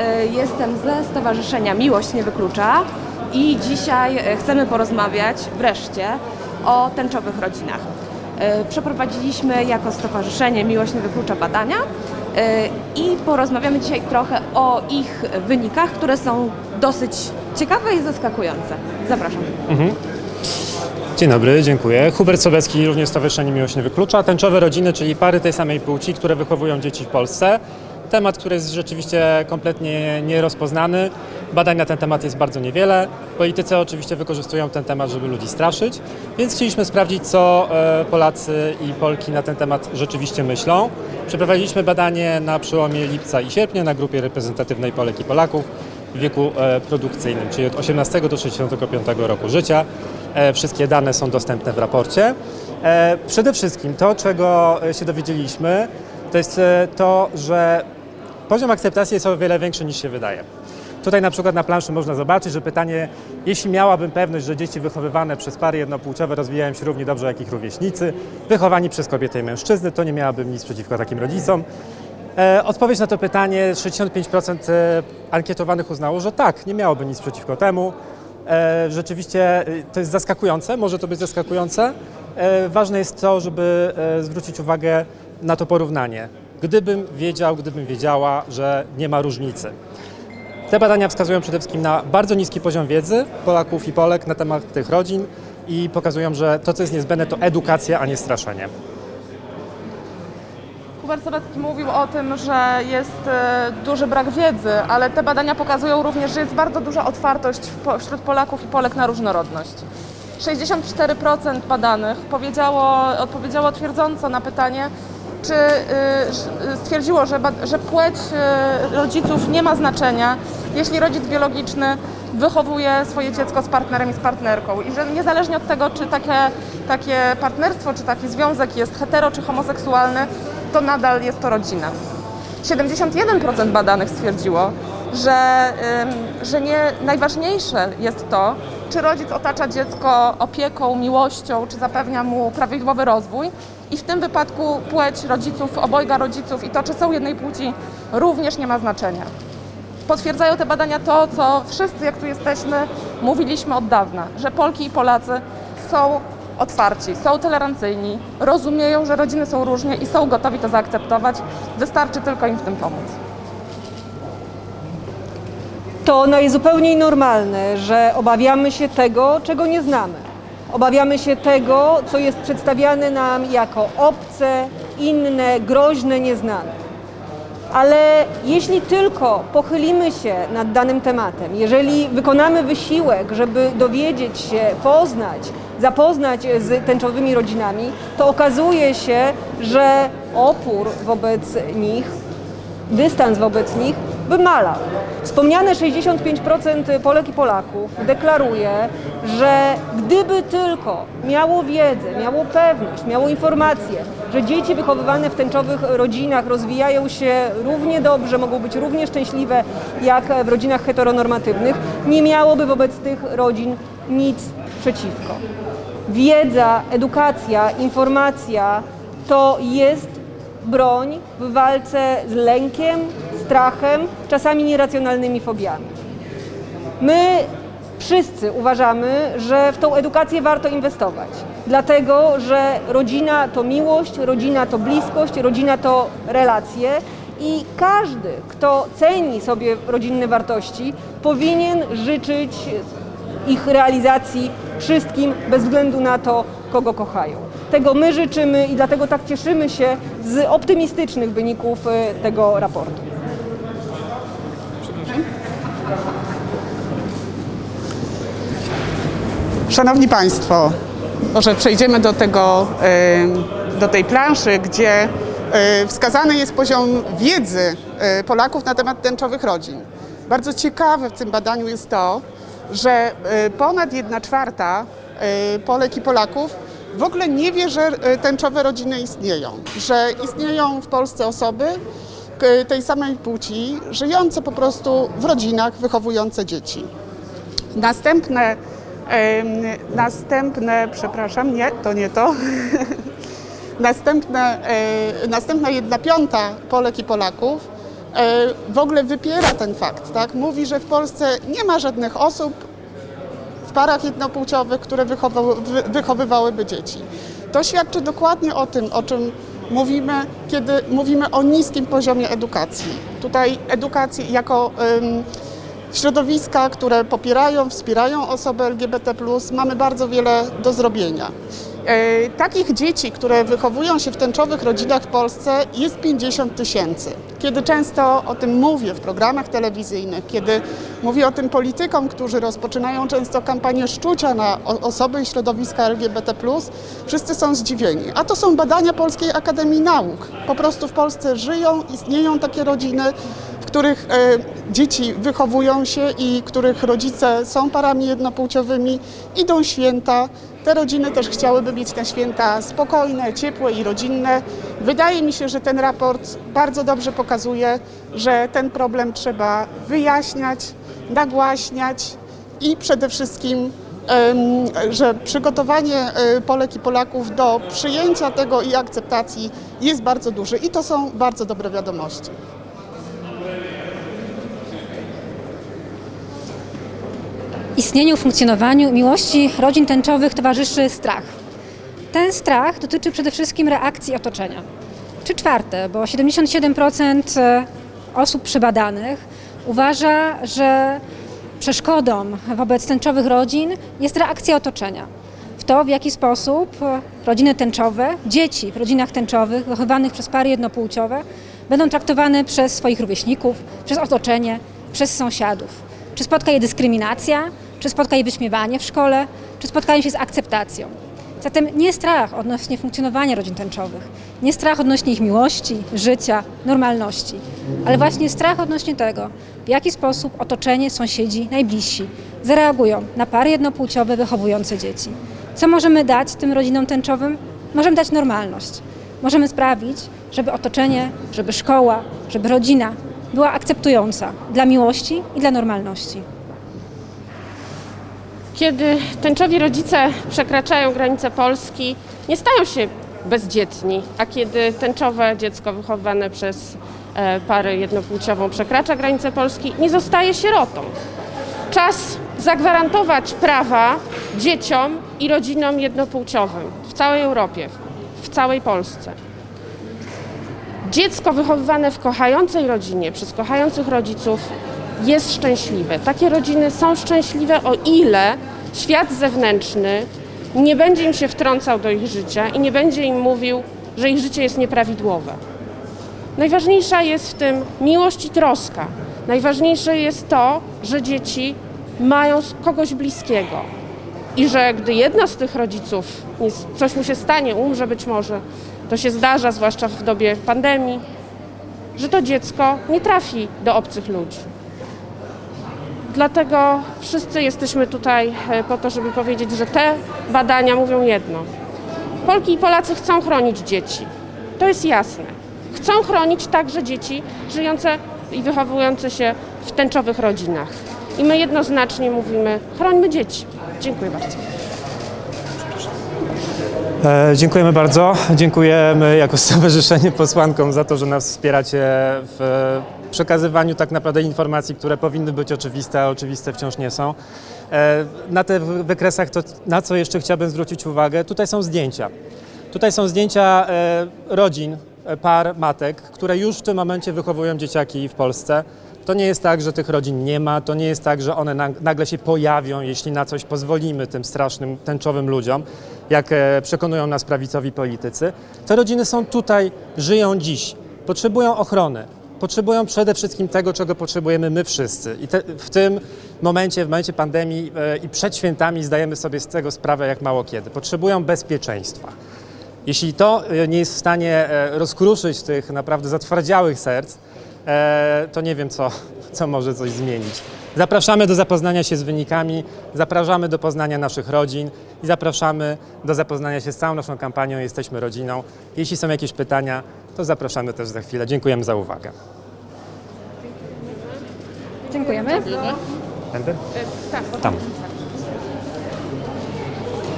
e, jestem ze Stowarzyszenia Miłość Nie Wyklucza i dzisiaj e, chcemy porozmawiać wreszcie o tęczowych rodzinach. E, Przeprowadziliśmy jako Stowarzyszenie Miłość Nie Wyklucza badania i porozmawiamy dzisiaj trochę o ich wynikach, które są dosyć ciekawe i zaskakujące. Zapraszam. Dzień dobry, dziękuję. Hubert Sobecki, również Stowarzyszenie Miłość Nie Wyklucza. Tęczowe rodziny, czyli pary tej samej płci, które wychowują dzieci w Polsce. Temat, który jest rzeczywiście kompletnie nierozpoznany. Badań na ten temat jest bardzo niewiele. Politycy oczywiście wykorzystują ten temat, żeby ludzi straszyć, więc chcieliśmy sprawdzić, co e, Polacy i Polki na ten temat rzeczywiście myślą. Przeprowadziliśmy badanie na przełomie lipca i sierpnia na grupie reprezentatywnej Polek i Polaków w wieku e, produkcyjnym, czyli od 18 do 65 roku życia. E, Wszystkie dane są dostępne w raporcie. Przede wszystkim to, czego się dowiedzieliśmy, to jest to, że poziom akceptacji jest o wiele większy niż się wydaje. Tutaj na przykład na planszy można zobaczyć, że pytanie, jeśli miałabym pewność, że dzieci wychowywane przez pary jednopłciowe rozwijają się równie dobrze jak ich rówieśnicy, wychowani przez kobiety i mężczyzny, to nie miałabym nic przeciwko takim rodzicom. E, Odpowiedź na to pytanie 65% e, ankietowanych uznało, że tak, nie miałoby nic przeciwko temu. E, Rzeczywiście e, to jest zaskakujące, może to być zaskakujące. E, Ważne jest to, żeby e, zwrócić uwagę na to porównanie. Gdybym wiedział, gdybym wiedziała, że nie ma różnicy. Te badania wskazują przede wszystkim na bardzo niski poziom wiedzy Polaków i Polek na temat tych rodzin i pokazują, że to, co jest niezbędne, to edukacja, a nie straszenie. Hubert Sobecki mówił o tym, że jest e, duży brak wiedzy, ale te badania pokazują również, że jest bardzo duża otwartość wśród Polaków i Polek na różnorodność. 64% badanych powiedziało, odpowiedziało twierdząco na pytanie, czy y, stwierdziło, że, że płeć y, rodziców nie ma znaczenia, jeśli rodzic biologiczny wychowuje swoje dziecko z partnerem i z partnerką i że niezależnie od tego, czy takie, takie partnerstwo, czy taki związek jest hetero czy homoseksualny, to nadal jest to rodzina. 71% badanych stwierdziło, że, że nie, najważniejsze jest to, czy rodzic otacza dziecko opieką, miłością, czy zapewnia mu prawidłowy rozwój. I w tym wypadku płeć rodziców, obojga rodziców i to, czy są jednej płci, również nie ma znaczenia. Potwierdzają te badania to, co wszyscy, jak tu jesteśmy, mówiliśmy od dawna, że Polki i Polacy są otwarci, są tolerancyjni, rozumieją, że rodziny są różne i są gotowi to zaakceptować. Wystarczy tylko im w tym pomóc. to najzupełniej normalne, że obawiamy się tego, czego nie znamy. Obawiamy się tego, co jest przedstawiane nam jako obce, inne, groźne, nieznane. Ale jeśli tylko pochylimy się nad danym tematem, jeżeli wykonamy wysiłek, żeby dowiedzieć się, poznać, zapoznać z tęczowymi rodzinami, to okazuje się, że opór wobec nich dystans wobec nich wymalał. Wspomniane 65% Polek i Polaków deklaruje, że gdyby tylko miało wiedzę, miało pewność, miało informację, że dzieci wychowywane w tęczowych rodzinach rozwijają się równie dobrze, mogą być równie szczęśliwe jak w rodzinach heteronormatywnych, nie miałoby wobec tych rodzin nic przeciwko. Wiedza, edukacja, informacja to jest broń w walce z lękiem, strachem, czasami nieracjonalnymi fobiami. My wszyscy uważamy, że w tą edukację warto inwestować, dlatego że rodzina to miłość, rodzina to bliskość, rodzina to relacje. I każdy, kto ceni sobie rodzinne wartości, powinien życzyć ich realizacji wszystkim, bez względu na to, kogo kochają. Tego my życzymy i dlatego tak cieszymy się z optymistycznych wyników e, tego raportu. Szanowni Państwo, może przejdziemy do, tego, do tej planszy, gdzie e, wskazany jest poziom wiedzy e, Polaków na temat tęczowych rodzin. Bardzo ciekawe w tym badaniu jest to, że e, ponad 1 czwarta Polek i Polaków w ogóle nie wie, że tęczowe rodziny istnieją, że istnieją w Polsce osoby tej samej płci, żyjące po prostu w rodzinach, wychowujące dzieci. Następne, następne, przepraszam, nie, to nie to. Następne, e, następna jedna piąta Polek i Polaków w ogóle wypiera ten fakt. Tak? Mówi, że w Polsce nie ma żadnych osób w parach jednopłciowych, które wychowywałyby dzieci. To świadczy dokładnie o tym, o czym mówimy, kiedy mówimy o niskim poziomie edukacji. Tutaj edukacji jako środowiska, które popierają, wspierają osoby LGBT, mamy bardzo wiele do zrobienia. E, Takich dzieci, które wychowują się w tęczowych rodzinach w Polsce jest 50 tysięcy. Kiedy często o tym mówię w programach telewizyjnych, kiedy mówię o tym politykom, którzy rozpoczynają często kampanię szczucia na osoby i środowiska LGBT, wszyscy są zdziwieni. A to są badania Polskiej Akademii Nauk. Po prostu w Polsce żyją, istnieją takie rodziny, których e, dzieci wychowują się i których rodzice są parami jednopłciowymi, idą święta. Te rodziny też chciałyby mieć te święta spokojne, ciepłe i rodzinne. Wydaje mi się, że ten raport bardzo dobrze pokazuje, że ten problem trzeba wyjaśniać, nagłaśniać i przede wszystkim, że przygotowanie e, Polek i Polaków do przyjęcia tego i akceptacji jest bardzo duże i to są bardzo dobre wiadomości. Istnieniu, funkcjonowaniu miłości rodzin tęczowych towarzyszy strach. Ten strach dotyczy przede wszystkim reakcji otoczenia. Czy czwarte, bo 77% osób przebadanych uważa, że przeszkodą wobec tęczowych rodzin jest reakcja otoczenia. W to, w jaki sposób rodziny tęczowe, dzieci w rodzinach tęczowych wychowanych przez pary jednopłciowe będą traktowane przez swoich rówieśników, przez otoczenie, przez sąsiadów. Czy spotka je dyskryminacja, czy spotka je wyśmiewanie w szkole, czy spotkają się z akceptacją. Zatem nie strach odnośnie funkcjonowania rodzin tęczowych, nie strach odnośnie ich miłości, życia, normalności, ale właśnie strach odnośnie tego, w jaki sposób otoczenie, sąsiedzi, najbliżsi zareagują na pary jednopłciowe wychowujące dzieci. Co możemy dać tym rodzinom tęczowym? Możemy dać normalność. Możemy sprawić, żeby otoczenie, żeby szkoła, żeby rodzina była akceptująca dla miłości i dla normalności. Kiedy tęczowi rodzice przekraczają granice Polski, nie stają się bezdzietni, a kiedy tęczowe dziecko wychowane przez e, parę jednopłciową przekracza granicę Polski, nie zostaje sierotą. Czas zagwarantować prawa dzieciom i rodzinom jednopłciowym w całej Europie, w całej Polsce. Dziecko wychowywane w kochającej rodzinie przez kochających rodziców jest szczęśliwe. Takie rodziny są szczęśliwe, o ile świat zewnętrzny nie będzie im się wtrącał do ich życia i nie będzie im mówił, że ich życie jest nieprawidłowe. Najważniejsza jest w tym miłość i troska. Najważniejsze jest to, że dzieci mają kogoś bliskiego i że gdy jedno z tych rodziców, coś mu się stanie, umrze być może, to się zdarza, zwłaszcza w dobie pandemii, że to dziecko nie trafi do obcych ludzi. Dlatego wszyscy jesteśmy tutaj e, po to, żeby powiedzieć, że te badania mówią jedno. Polki i Polacy chcą chronić dzieci. To jest jasne. Chcą chronić także dzieci żyjące i wychowujące się w tęczowych rodzinach. I my jednoznacznie mówimy: chrońmy dzieci. Dziękuję bardzo. E, dziękujemy bardzo. Dziękujemy jako Stowarzyszenie Posłankom za to, że nas wspieracie w przekazywaniu tak naprawdę informacji, które powinny być oczywiste, a oczywiste wciąż nie są. E, na tych wykresach to, na co jeszcze chciałbym zwrócić uwagę, tutaj są zdjęcia. Tutaj są zdjęcia e, rodzin, par, matek, które już w tym momencie wychowują dzieciaki w Polsce. To nie jest tak, że tych rodzin nie ma, to nie jest tak, że one nag- nagle się pojawią, jeśli na coś pozwolimy tym strasznym, tęczowym ludziom, jak e, przekonują nas prawicowi politycy. Te rodziny są tutaj, żyją dziś, potrzebują ochrony, potrzebują przede wszystkim tego, czego potrzebujemy my wszyscy. I te, w tym momencie, w momencie pandemii e, i przed świętami zdajemy sobie z tego sprawę jak mało kiedy. Potrzebują bezpieczeństwa. Jeśli to e, nie jest w stanie e, rozkruszyć tych naprawdę zatwardziałych serc, to nie wiem, co, co może coś zmienić. Zapraszamy do zapoznania się z wynikami, zapraszamy do poznania naszych rodzin i zapraszamy do zapoznania się z całą naszą kampanią Jesteśmy Rodziną. Jeśli są jakieś pytania, to zapraszamy też za chwilę. Dziękujemy za uwagę. Dziękujemy. Będę? Tak, Tam.